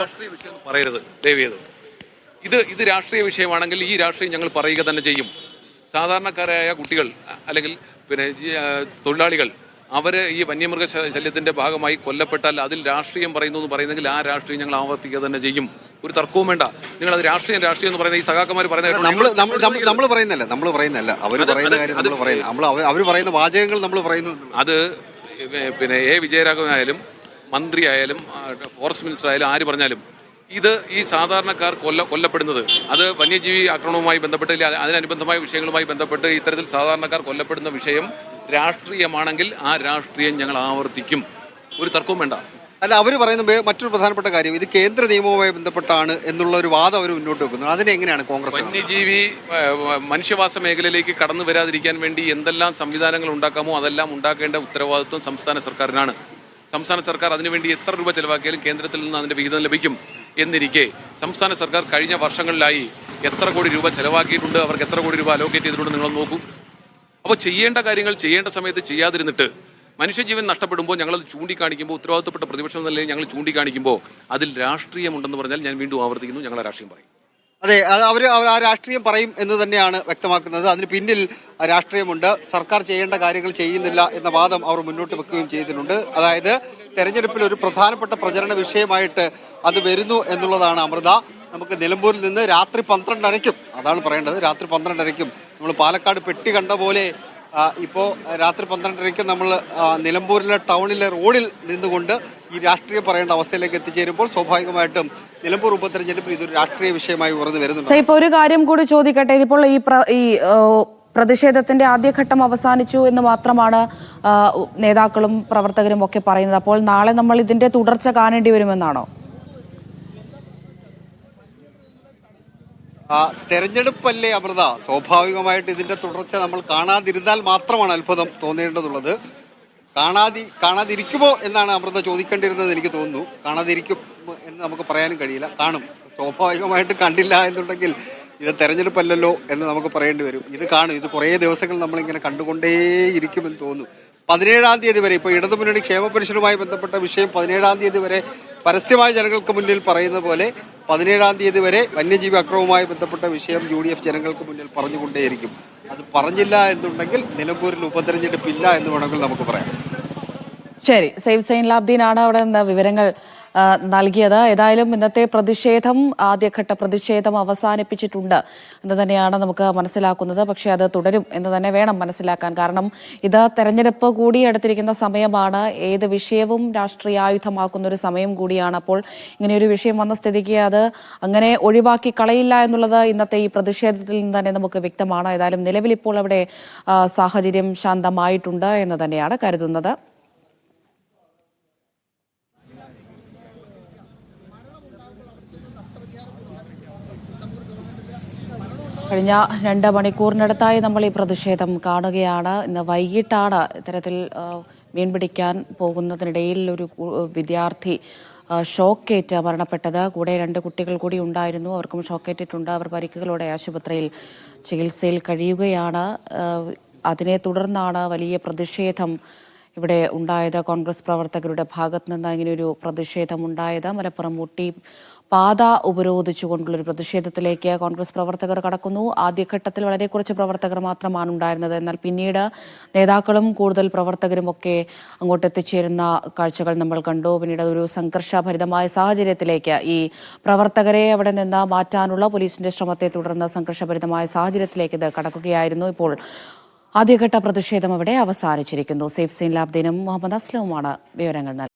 രാഷ്ട്രീയ വിഷയം പറയരുത് ദയവ് ചെയ്ത്. ഇത് ഇത് രാഷ്ട്രീയ വിഷയമാണെങ്കിൽ ഈ രാഷ്ട്രീയം ഞങ്ങൾ പറയുക തന്നെ ചെയ്യും. സാധാരണക്കാരായ കുട്ടികൾ അല്ലെങ്കിൽ പിന്നെ തൊഴിലാളികൾ അവർ ഈ വന്യമൃഗ ശല്യത്തിന്റെ ശല്യത്തിന്റെ ഭാഗമായി കൊല്ലപ്പെട്ടാൽ അതിൽ രാഷ്ട്രീയം പറയുന്നു എന്ന് പറയുന്നെങ്കിൽ ആ രാഷ്ട്രീയം ഞങ്ങൾ ആവർത്തിക്കുക തന്നെ ചെയ്യും. ഒരു തർക്കവും വേണ്ട. നിങ്ങൾ അത് രാഷ്ട്രീയം രാഷ്ട്രീയം എന്ന് പറയുന്ന ഈ സഖാക്കന്മാർ പറയുന്നത് നമ്മൾ നമ്മൾ നമ്മൾ പറയുന്നല്ല നമ്മൾ പറയുന്നല്ല അവർ പറയുന്ന കാര്യം നമ്മൾ പറയുന്നത് നമ്മൾ അവർ പറയുന്ന വാചകങ്ങൾ നമ്മൾ പറയുന്നു. അത് പിന്നെ എ വിജയരാഘവനായാലും മന്ത്രിയായാലും ഫോറസ്റ്റ് മിനിസ്റ്റർ ആയാലും ആര് പറഞ്ഞാലും ഇത് ഈ സാധാരണക്കാർ കൊല്ല കൊല്ലപ്പെടുന്നത്. അത് വന്യജീവി ആക്രമണവുമായി ബന്ധപ്പെട്ട് അതിനനുബന്ധമായ വിഷയങ്ങളുമായി ബന്ധപ്പെട്ട് ഇത്തരത്തിൽ സാധാരണക്കാർ കൊല്ലപ്പെടുന്ന വിഷയം രാഷ്ട്രീയമാണെങ്കിൽ ആ രാഷ്ട്രീയം ഞങ്ങൾ ആവർത്തിക്കും. ഒരു തർക്കവും വേണ്ട. അല്ല അവർ പറയുന്ന മറ്റൊരു പ്രധാനപ്പെട്ട കാര്യം. ഇത് കേന്ദ്ര നിയമവുമായി ബന്ധപ്പെട്ടാണ് എന്നുള്ള ഒരു വാദം അവർ മുന്നോട്ട് വെക്കുന്നത്. അതിനെ എങ്ങനെയാണ് കോൺഗ്രസ് വന്യജീവി മനുഷ്യവാസ മേഖലയിലേക്ക് കടന്നു വരാതിരിക്കാൻ വേണ്ടി എന്തെല്ലാം സംവിധാനങ്ങൾ ഉണ്ടാക്കാമോ അതെല്ലാം ഉണ്ടാക്കേണ്ട ഉത്തരവാദിത്വം സംസ്ഥാന സർക്കാരിനാണ്. സംസ്ഥാന സർക്കാർ അതിനുവേണ്ടി എത്ര രൂപ ചെലവാക്കിയാലും കേന്ദ്രത്തിൽ നിന്ന് അതിന്റെ വിഹിതം ലഭിക്കും എന്നിരിക്കെ സംസ്ഥാന സർക്കാർ കഴിഞ്ഞ വർഷങ്ങളിലായി എത്ര കോടി രൂപ ചെലവാക്കിയിട്ടുണ്ട് അവർക്ക് എത്ര കോടി രൂപ അലോക്കേറ്റ് ചെയ്തിട്ടുണ്ട് നിങ്ങൾ നോക്കൂ. അപ്പോൾ ചെയ്യേണ്ട കാര്യങ്ങൾ ചെയ്യേണ്ട സമയത്ത് ചെയ്യാതിരുന്നിട്ട് മനുഷ്യജീവൻ നഷ്ടപ്പെടുമ്പോൾ ഞങ്ങളത് ചൂണ്ടിക്കാണിക്കുമ്പോൾ ഉത്തരവാദിത്തപ്പെട്ട പ്രതിപക്ഷം എന്നല്ലേ ഞങ്ങൾ ചൂണ്ടിക്കാണിക്കുമ്പോൾ അതിൽ രാഷ്ട്രീയമുണ്ടെന്ന് പറഞ്ഞാൽ ഞാൻ വീണ്ടും ആവർത്തിക്കുന്നു ഞങ്ങളെ രാഷ്ട്രീയം പറയും. അതെ അവർ അവർ ആ രാഷ്ട്രീയം പറയും എന്ന് തന്നെയാണ് വ്യക്തമാക്കുന്നത്. അതിന് പിന്നിൽ രാഷ്ട്രീയമുണ്ട്. സർക്കാർ ചെയ്യേണ്ട കാര്യങ്ങൾ ചെയ്യുന്നില്ല എന്ന വാദം അവർ മുന്നോട്ട് വെക്കുകയും ചെയ്തിട്ടുണ്ട്. അതായത് തെരഞ്ഞെടുപ്പിൽ ഒരു പ്രധാനപ്പെട്ട പ്രചരണ വിഷയമായിട്ട് അത് വരുന്നു എന്നുള്ളതാണ് അമൃത. നമുക്ക് നിലമ്പൂരിൽ നിന്ന് രാത്രി പന്ത്രണ്ടരയ്ക്കും അതാണ് പറയേണ്ടത് രാത്രി പന്ത്രണ്ടരയ്ക്കും നമ്മൾ പാലക്കാട് പെട്ടി കണ്ട പോലെ ഇപ്പോൾ രാത്രി പന്ത്രണ്ടരയ്ക്ക് നമ്മൾ നിലമ്പൂരിലെ ടൗണിലെ റോഡിൽ നിന്നുകൊണ്ട് ഈ രാഷ്ട്രീയം പറയേണ്ട അവസ്ഥയിലേക്ക് എത്തിച്ചേരുമ്പോൾ സ്വാഭാവികമായിട്ടും നിലമ്പൂർ ഉപതെരഞ്ഞെടുപ്പിൽ ഇതൊരു രാഷ്ട്രീയ വിഷയമായി ഉയർന്നു വരുന്നുണ്ട്. സൈഫ് ഒരു കാര്യം കൂടി ചോദിക്കട്ടെ? ഇതിപ്പോൾ ഈ ഈ പ്രതിഷേധത്തിന്റെ ആദ്യഘട്ടം അവസാനിച്ചു എന്ന് മാത്രമാണ് നേതാക്കളും പ്രവർത്തകരും ഒക്കെ പറയുന്നത്. അപ്പോൾ നാളെ നമ്മൾ ഇതിന്റെ തുടർച്ച കാണേണ്ടി വരുമെന്നാണോ? തെരഞ്ഞെടുപ്പല്ലേ അമൃത? സ്വാഭാവികമായിട്ട് ഇതിന്റെ തുടർച്ച നമ്മൾ കാണാതിരുന്നാൽ മാത്രമാണ് അത്ഭുതം തോന്നേണ്ടതുള്ളത്. കാണാതി കാണാതിരിക്കുമോ എന്നാണ് അമൃത ചോദിക്കേണ്ടിരുന്നത് എനിക്ക് തോന്നുന്നു. കാണാതിരിക്കും എന്ന് നമുക്ക് പറയാനും കഴിയില്ല. കാണും. സ്വാഭാവികമായിട്ട് കണ്ടില്ല എന്നുണ്ടെങ്കിൽ ഇത് തെരഞ്ഞെടുപ്പല്ലല്ലോ എന്ന് നമുക്ക് പറയേണ്ടി വരും. ഇത് കാണും. ഇത് കുറേ ദിവസങ്ങൾ നമ്മളിങ്ങനെ കണ്ടുകൊണ്ടേയിരിക്കുമെന്ന് തോന്നുന്നു. പതിനേഴാം തീയതി വരെ ഇപ്പോൾ ഇടതുമുന്നണി ക്ഷേമ പെൻഷനുമായി ബന്ധപ്പെട്ട വിഷയം പതിനേഴാം തീയതി വരെ പരസ്യമായ ജനങ്ങൾക്ക് മുന്നിൽ പറയുന്ന പോലെ പതിനേഴാം തീയതി വരെ വന്യജീവി അക്രമവുമായി ബന്ധപ്പെട്ട വിഷയം യു ഡി എഫ് ജനങ്ങൾക്ക് മുന്നിൽ പറഞ്ഞുകൊണ്ടേയിരിക്കും. അത് പറഞ്ഞില്ല എന്നുണ്ടെങ്കിൽ നിലമ്പൂരിൽ ഉപതെരഞ്ഞെടുപ്പില്ല എന്ന് വേണമെങ്കിൽ നമുക്ക് പറയാം. ശരി സൈഫ് സൈൻ ലാബ്ദീനാണ് അവിടെ നിന്ന് വിവരങ്ങൾ നൽകിയത്. ഏതായാലും ഇന്നത്തെ പ്രതിഷേധം ആദ്യഘട്ട പ്രതിഷേധം അവസാനിപ്പിച്ചിട്ടുണ്ട് എന്ന് തന്നെയാണ് നമുക്ക് മനസ്സിലാക്കുന്നത്. പക്ഷേ അത് തുടരും എന്ന് തന്നെ വേണം മനസ്സിലാക്കാൻ. കാരണം ഇത് തെരഞ്ഞെടുപ്പ് കൂടി അടുത്തിരിക്കുന്ന സമയമാണ്. ഏത് വിഷയവും രാഷ്ട്രീയ ആയുധമാക്കുന്ന ഒരു സമയം കൂടിയാണ്. അപ്പോൾ ഇങ്ങനെ ഒരു വിഷയം വന്ന സ്ഥിതിക്ക് അത് അങ്ങനെ ഒഴിവാക്കി കളയില്ല എന്നുള്ളത് ഇന്നത്തെ ഈ പ്രതിഷേധത്തിൽ നിന്ന് തന്നെ നമുക്ക് വ്യക്തമാണ്. ഏതായാലും നിലവിൽ ഇപ്പോൾ അവിടെ സാഹചര്യം ശാന്തമായിട്ടുണ്ട് എന്ന് തന്നെയാണ് കരുതുന്നത്. കഴിഞ്ഞ രണ്ട് മണിക്കൂറിനടുത്തായി നമ്മൾ ഈ പ്രതിഷേധം കാണുകയാണ്. ഇന്ന് വൈകിട്ടാണ് ഇത്തരത്തിൽ മീൻ പിടിക്കാൻ പോകുന്നതിനിടയിൽ ഒരു വിദ്യാർത്ഥി ഷോക്കേറ്റ് മരണപ്പെട്ടത്. കൂടെ രണ്ട് കുട്ടികൾ കൂടി ഉണ്ടായിരുന്നു. അവർക്കും ഷോക്കേറ്റിട്ടുണ്ട്. അവർ പരിക്കുകളോടെ ആശുപത്രിയിൽ ചികിത്സയിൽ കഴിയുകയാണ്. അതിനെ തുടർന്നാണ് വലിയ പ്രതിഷേധം ഇവിടെ ഉണ്ടായത് കോൺഗ്രസ് പ്രവർത്തകരുടെ ഭാഗത്ത് നിന്ന് ഇങ്ങനെ ഒരു പ്രതിഷേധം ഉണ്ടായത് മലപ്പുറം ഊട്ടി പാത ഉപരോധിച്ചുകൊണ്ടുള്ളൊരു പ്രതിഷേധത്തിലേക്ക് കോൺഗ്രസ് പ്രവർത്തകർ കടക്കുന്നു. ആദ്യഘട്ടത്തിൽ വളരെ കുറച്ച് പ്രവർത്തകർ മാത്രമാണ് ഉണ്ടായിരുന്നത്. എന്നാൽ പിന്നീട് നേതാക്കളും കൂടുതൽ പ്രവർത്തകരും ഒക്കെ അങ്ങോട്ട് എത്തിച്ചേരുന്ന കാഴ്ചകൾ നമ്മൾ കണ്ടു. പിന്നീട് ഒരു സംഘർഷഭരിതമായ സാഹചര്യത്തിലേക്ക് ഈ പ്രവർത്തകരെ അവിടെ നിന്ന് മാറ്റാനുള്ള പോലീസിന്റെ ശ്രമത്തെ തുടർന്ന് സംഘർഷഭരിതമായ സാഹചര്യത്തിലേക്ക് ഇത് കടക്കുകയായിരുന്നു. ഇപ്പോൾ ആദ്യഘട്ട പ്രതിഷേധം അവിടെ അവസാനിച്ചിരിക്കുന്നു. സേഫ് സീൻ ദിനം മുഹമ്മദ് അസ്ലവുമാണ് വിവരങ്ങൾ നൽകിയത്